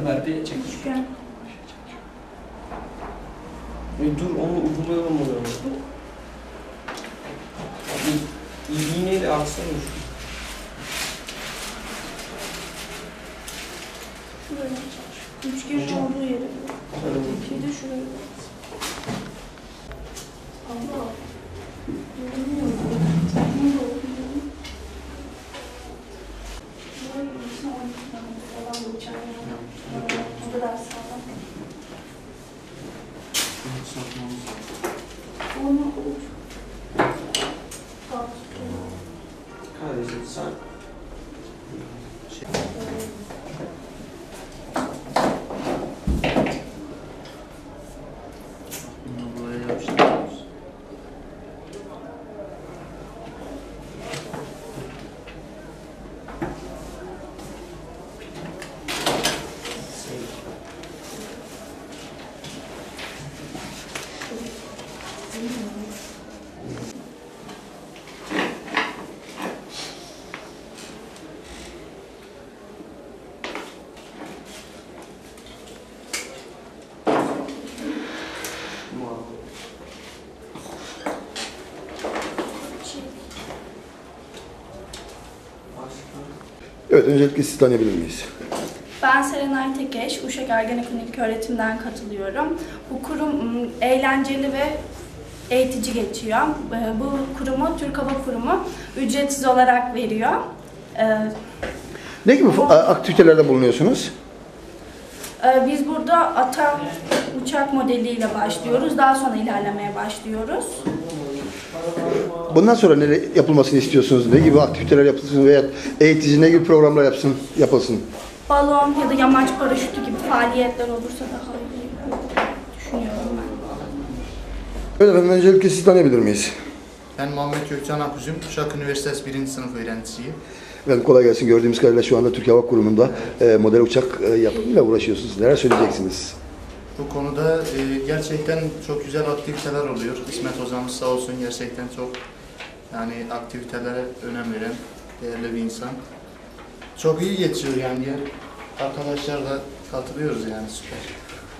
Ömer bir çek. E, dur onu uygulayalım onu. İğneyi de alsana şu. Üçgenin olduğu yere. Bir de şuraya. Allah. Uçağın yanına. Bu kadar sağlam. Onu olur. Kardeşim sen Evet, öncelikle sizi tanıyabilir miyiz? Ben Serenay Tekeş, Uşak Ergenekon öğretimden katılıyorum. Bu kurum eğlenceli ve eğitici geçiyor. Ee, Bu kurumu Türk Hava Kurumu ücretsiz olarak veriyor. Ee, Ne gibi a- aktivitelerde bulunuyorsunuz? e, Biz burada ata uçak modeliyle başlıyoruz. Daha sonra ilerlemeye başlıyoruz. Bundan sonra ne yapılmasını istiyorsunuz? Ne gibi aktiviteler yapılsın veya eğitici ne gibi programlar yapsın, yapılsın? Balon ya da yamaç paraşütü gibi faaliyetler olursa daha iyi düşünüyorum ben. Evet efendim, öncelikle sizi tanıyabilir miyiz? Ben Muhammed Gökcan Akuzum, Uşak Üniversitesi 1. sınıf öğrencisiyim. Efendim kolay gelsin. Gördüğümüz kadarıyla şu anda Türkiye Hava Kurumu'nda e, model uçak e, yapımıyla uğraşıyorsunuz. Neler söyleyeceksiniz? Bu konuda e, gerçekten çok güzel aktiviteler oluyor. İsmet hocamız sağ olsun gerçekten çok yani aktivitelere önem veren değerli bir insan. Çok iyi geçiyor yani. Arkadaşlar da katılıyoruz yani süper.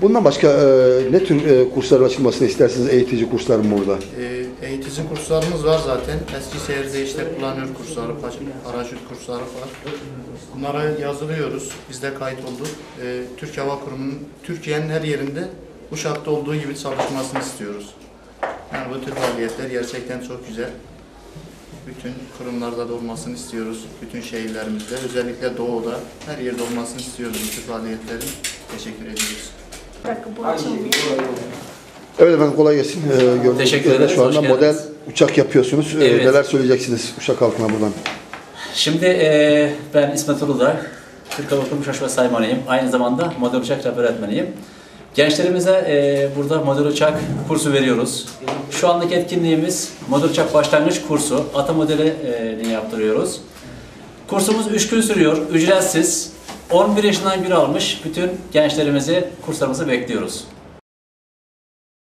Bundan başka e, ne tür e, kurslar açılmasını istersiniz? Eğitici kurslar mı burada? E, eğitici kurslarımız var zaten. Eskişehir'de işte planör kursları, pa- paraşüt kursları var. Bunlara yazılıyoruz. Biz de kayıt olduk. E, Türk Hava Kurumu'nun Türkiye'nin her yerinde Uşak'ta olduğu gibi çalışmasını istiyoruz. Yani bu tür faaliyetler gerçekten çok güzel. Bütün kurumlarda da olmasını istiyoruz. Bütün şehirlerimizde, özellikle doğuda her yerde olmasını istiyoruz bu tür faaliyetlerin. Teşekkür ediyoruz. Bir dakika bu açılmıyor. Evet efendim kolay gelsin. E, gördüğünüz Teşekkür kadarıyla ederiz, Şu hoş anda model geldiniz. uçak yapıyorsunuz. E, Evet. neler söyleyeceksiniz uçak halkına buradan? Şimdi eee, ben İsmet Uludağ, Türk Hava Kurumu Şaş ve Saymanıyım. Aynı zamanda model uçak rehber öğretmeniyim. Gençlerimize eee, burada model uçak kursu veriyoruz. Şu andaki etkinliğimiz model uçak başlangıç kursu. Ata modelini yaptırıyoruz. Kursumuz 3 gün sürüyor, ücretsiz. 11 yaşından bir almış bütün gençlerimizi kurslarımıza bekliyoruz.